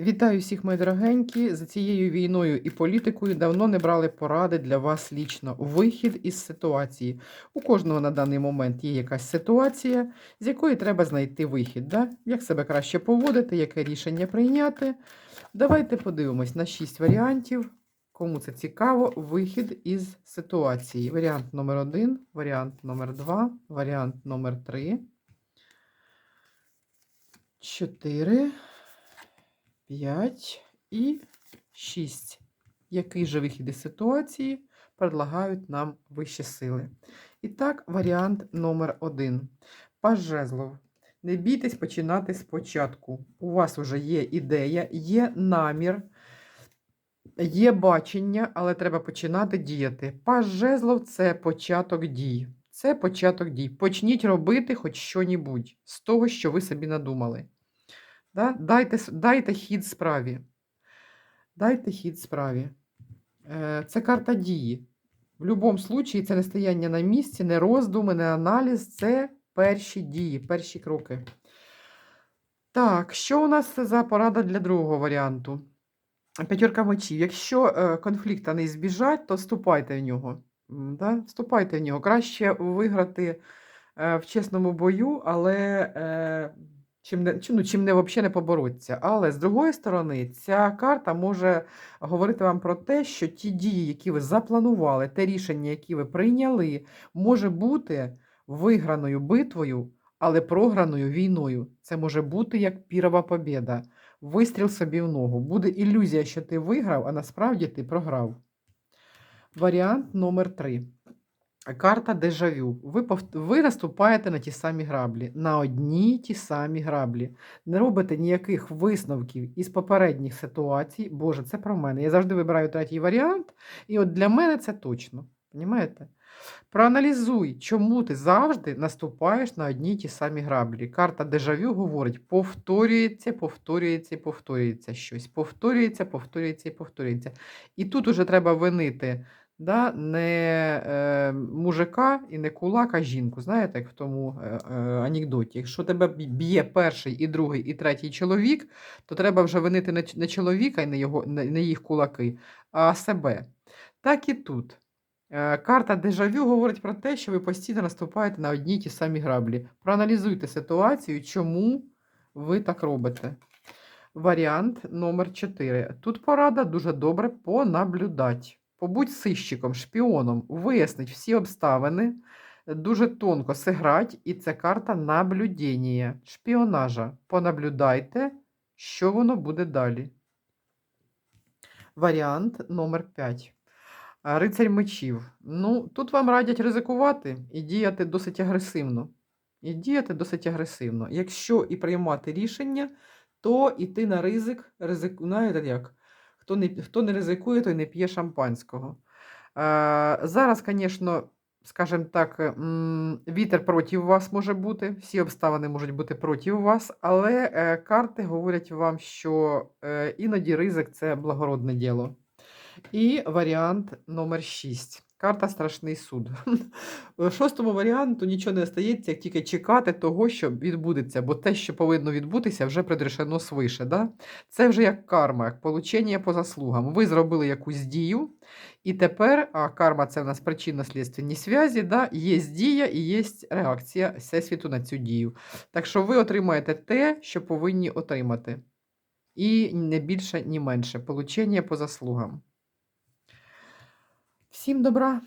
Вітаю всіх, мої дорогенькі. За цією війною і політикою давно не брали поради для вас лічно. Вихід із ситуації. У кожного на даний момент є якась ситуація, з якої треба знайти вихід. Да? Як себе краще поводити, яке рішення прийняти. Давайте подивимось на 6 варіантів. Кому це цікаво, вихід із ситуації. Варіант номер 1 варіант номер 2 варіант номер 3 4 5 і 6. Який же вихід із ситуації предлагають нам вищі сили? І так, варіант номер 1. Паж жезлов. Не бійтесь починати спочатку. У вас вже є ідея, є намір, є бачення, але треба починати діяти. Жезлов це початок дій. Це початок дій. Почніть робити хоч що-небудь з того, що ви собі надумали. Да? Дайте, дайте хід справі. Дайте хід справі. Е, Це карта дії. В будь-якому випадку це не стояння на місці, не роздуми, не аналіз, це перші дії, перші кроки. Так, що у нас за порада для другого варіанту? П'ятерка мечів. Якщо е, конфлікта не збіжать, то вступайте в нього. Да? Вступайте в нього. Краще виграти е, в чесному бою, але чим не, чим, ну, чим не взагалі не побороться. Але з другої сторони, ця карта може говорити вам про те, що ті дії, які ви запланували, те рішення, які ви прийняли, може бути виграною битвою, але програною війною. Це може бути як пірова побєда. Вистріл собі в ногу. Буде ілюзія, що ти виграв, а насправді ти програв. Варіант номер 3. Карта дежавю. Ви, ви наступаєте на ті самі граблі, на одні ті самі граблі. Не робите ніяких висновків із попередніх ситуацій. Боже, це про мене. Я завжди вибираю третій варіант, і от для мене це точно. Понімаєте? Проаналізуй, чому ти завжди наступаєш на одні ті самі граблі. Карта дежавю говорить: повторюється, повторюється повторюється щось. Повторюється, повторюється і повторюється. І тут уже треба винити да, не е, мужика і не кулака, а жінку. Знаєте, як в тому е, е, анекдоті. Якщо тебе б'є перший, і другий, і третій чоловік, то треба вже винити не, чоловіка і не, його, не, не їх кулаки, а себе. Так і тут. Е, Карта дежавю говорить про те, що ви постійно наступаєте на одні й ті самі граблі. Проаналізуйте ситуацію, чому ви так робите. Варіант номер 4. Тут порада дуже добре понаблюдати. Побудь сищиком, шпіоном, вияснить всі обставини, дуже тонко сиграть, і це карта наблюдення, шпіонажа. Понаблюдайте, що воно буде далі. Варіант номер 5. А, Рицарь мечів. Ну, тут вам радять ризикувати і діяти досить агресивно. І діяти досить агресивно. Якщо і приймати рішення, то йти на ризик, ризик, знаєте як? Хто не, хто не ризикує, той не п'є шампанського. Е, зараз, звісно, скажімо так, вітер проти вас може бути, всі обставини можуть бути проти вас, але е, карти говорять вам, що е, іноді ризик це благородне діло. І варіант номер 6. Карта Страшний суд. В шостому варіанту нічого не остається, як тільки чекати того, що відбудеться, бо те, що повинно відбутися, вже предрешено свише. Да? Це вже як карма, як получення по заслугам. Ви зробили якусь дію, і тепер, а карма це в нас причинно-слідственні зв'язі, да? є дія і є реакція Всесвіту на цю дію. Так що ви отримаєте те, що повинні отримати. І не більше, ні менше. Получення по заслугам. Всім добра!